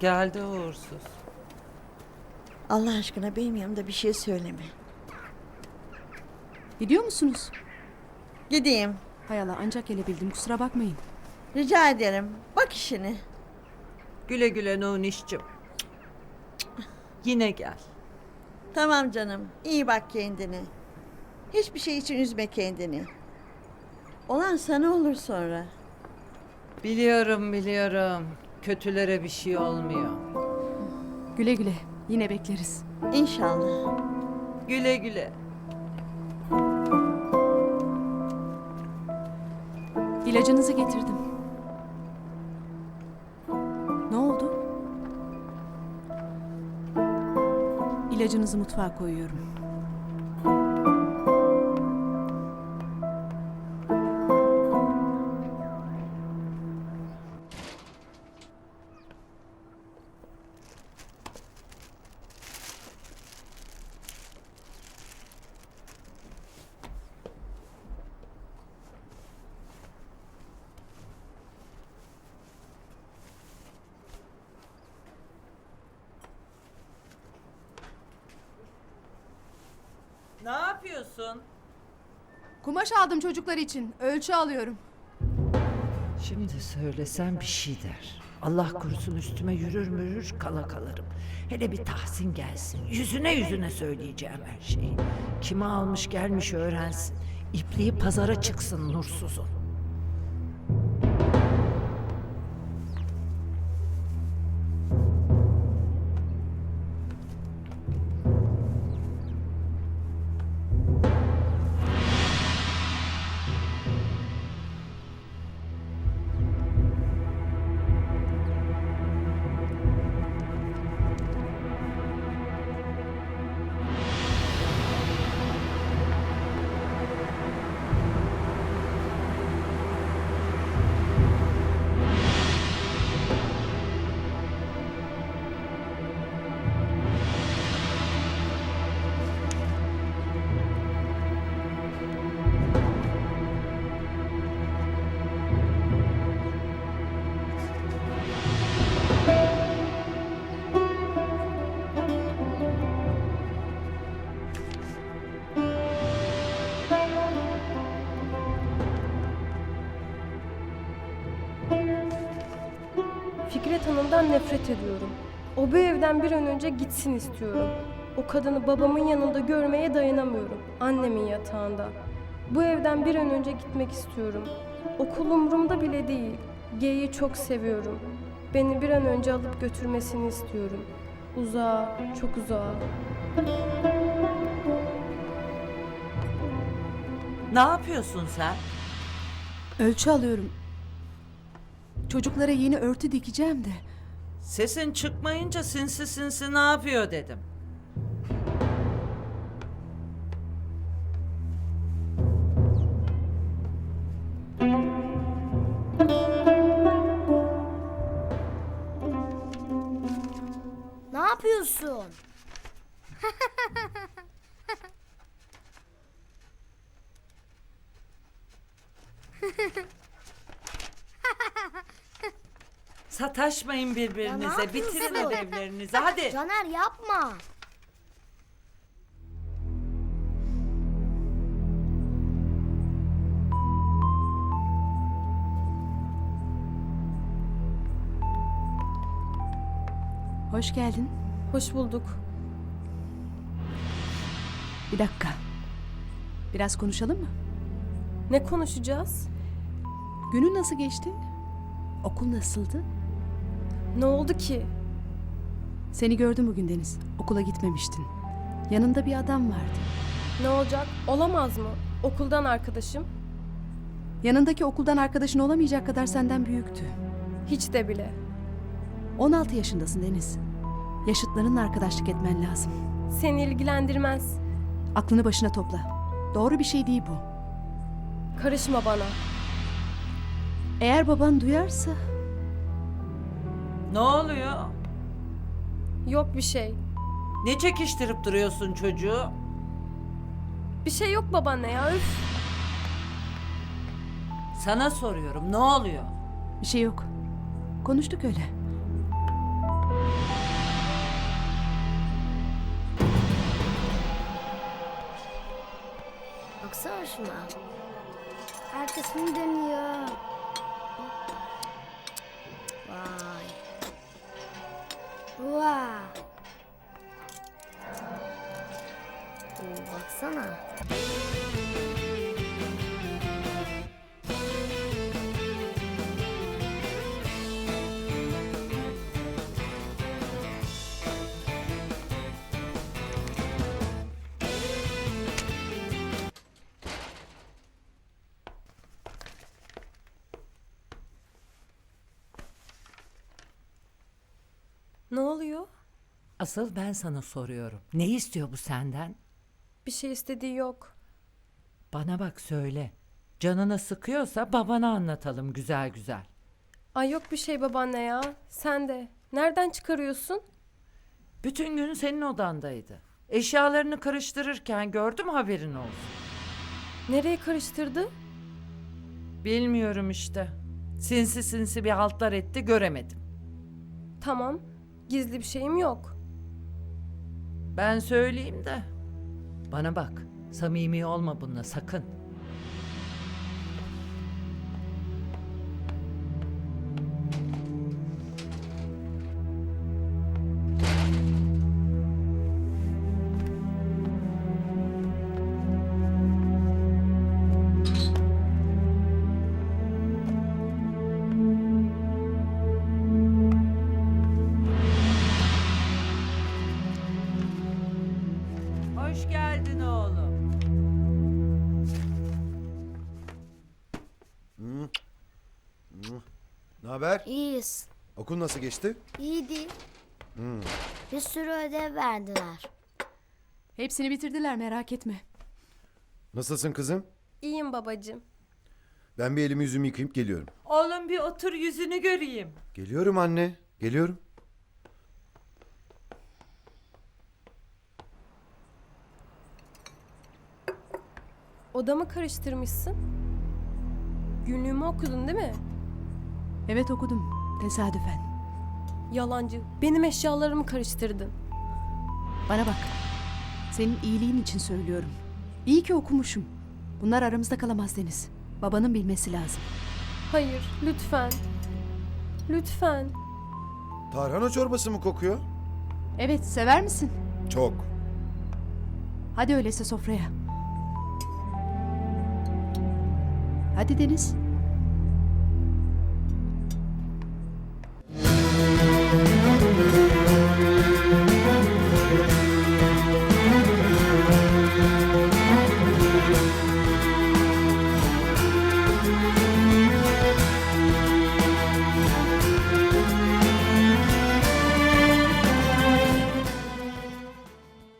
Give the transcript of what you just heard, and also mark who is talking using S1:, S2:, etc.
S1: Geldi uğursuz.
S2: Allah aşkına benim yanımda bir şey söyleme.
S3: Gidiyor musunuz?
S2: Gideyim.
S3: Hay Allah ancak gelebildim kusura bakmayın.
S2: Rica ederim. Bak işini.
S1: Güle güle Nuniş'cim. Yine gel.
S2: Tamam canım. İyi bak kendine. Hiçbir şey için üzme kendini. Olan sana olur sonra.
S1: Biliyorum biliyorum. Kötülere bir şey olmuyor.
S3: Güle güle yine bekleriz.
S2: İnşallah.
S1: Güle güle.
S3: İlacınızı getirdim. Ne oldu? İlacınızı mutfağa koyuyorum.
S1: Yapıyorsun?
S3: Kumaş aldım çocuklar için. Ölçü alıyorum.
S4: Şimdi söylesem bir şey der. Allah korusun üstüme yürür mürür kala kalırım. Hele bir Tahsin gelsin. Yüzüne yüzüne söyleyeceğim her şeyi. Kime almış gelmiş öğrensin. İpliği pazara çıksın nursuzun.
S5: Hanım'dan nefret ediyorum. O bu evden bir an önce gitsin istiyorum. O kadını babamın yanında görmeye dayanamıyorum. Annemin yatağında. Bu evden bir an önce gitmek istiyorum. Okul umurumda bile değil. G'yi çok seviyorum. Beni bir an önce alıp götürmesini istiyorum. Uzağa, çok uzağa.
S1: Ne yapıyorsun sen?
S3: Ölçü alıyorum. Çocuklara yeni örtü dikeceğim de.
S1: Sesin çıkmayınca sinsi sinsi ne yapıyor dedim.
S6: Ne yapıyorsun?
S1: Sataşmayın birbirinize.
S6: ne
S1: Bitirin
S6: yapıyorsun?
S1: ödevlerinizi. Hadi.
S6: Caner yapma.
S3: Hoş geldin.
S5: Hoş bulduk.
S3: Bir dakika. Biraz konuşalım mı?
S5: Ne konuşacağız?
S3: Günün nasıl geçti? Okul nasıldı?
S5: Ne oldu ki?
S3: Seni gördüm bugün Deniz. Okula gitmemiştin. Yanında bir adam vardı.
S5: Ne olacak? Olamaz mı? Okuldan arkadaşım.
S3: Yanındaki okuldan arkadaşın olamayacak kadar senden büyüktü.
S5: Hiç de bile.
S3: 16 yaşındasın Deniz. Yaşıtlarınla arkadaşlık etmen lazım.
S5: Seni ilgilendirmez.
S3: Aklını başına topla. Doğru bir şey değil bu.
S5: Karışma bana.
S3: Eğer baban duyarsa
S1: ne oluyor?
S5: Yok bir şey.
S1: Ne çekiştirip duruyorsun çocuğu?
S5: Bir şey yok babaanne ya. Üf.
S1: Sana soruyorum ne oluyor?
S3: Bir şey yok. Konuştuk öyle.
S6: Baksana şuna. Arkasını dönüyor. Vay. Oo, baksana.
S5: Ne oluyor?
S4: Asıl ben sana soruyorum. Ne istiyor bu senden?
S5: Bir şey istediği yok.
S4: Bana bak söyle. Canını sıkıyorsa babana anlatalım güzel güzel.
S5: Ay yok bir şey babaanne ya. Sen de. Nereden çıkarıyorsun?
S4: Bütün gün senin odandaydı. Eşyalarını karıştırırken gördüm haberin olsun.
S5: Nereye karıştırdı?
S4: Bilmiyorum işte. Sinsi sinsi bir haltlar etti göremedim.
S5: Tamam. Gizli bir şeyim yok.
S4: Ben söyleyeyim de. Bana bak. Samimi olma bununla sakın.
S7: Ne haber?
S6: İyiyiz.
S7: Okul nasıl geçti?
S6: İyiydi. Bir sürü ödev verdiler.
S3: Hepsini bitirdiler merak etme.
S7: Nasılsın kızım?
S5: İyiyim babacığım.
S7: Ben bir elimi yüzümü yıkayıp geliyorum.
S1: Oğlum bir otur yüzünü göreyim.
S7: Geliyorum anne. Geliyorum.
S5: Odamı karıştırmışsın. Günlüğümü okudun değil mi?
S3: Evet okudum. Tesadüfen.
S5: Yalancı. Benim eşyalarımı karıştırdın.
S3: Bana bak. Senin iyiliğin için söylüyorum. İyi ki okumuşum. Bunlar aramızda kalamaz Deniz. Babanın bilmesi lazım.
S5: Hayır, lütfen. Lütfen.
S7: Tarhana çorbası mı kokuyor?
S3: Evet sever misin?
S7: Çok.
S3: Hadi öyleyse sofraya. Hadi Deniz. Thank you.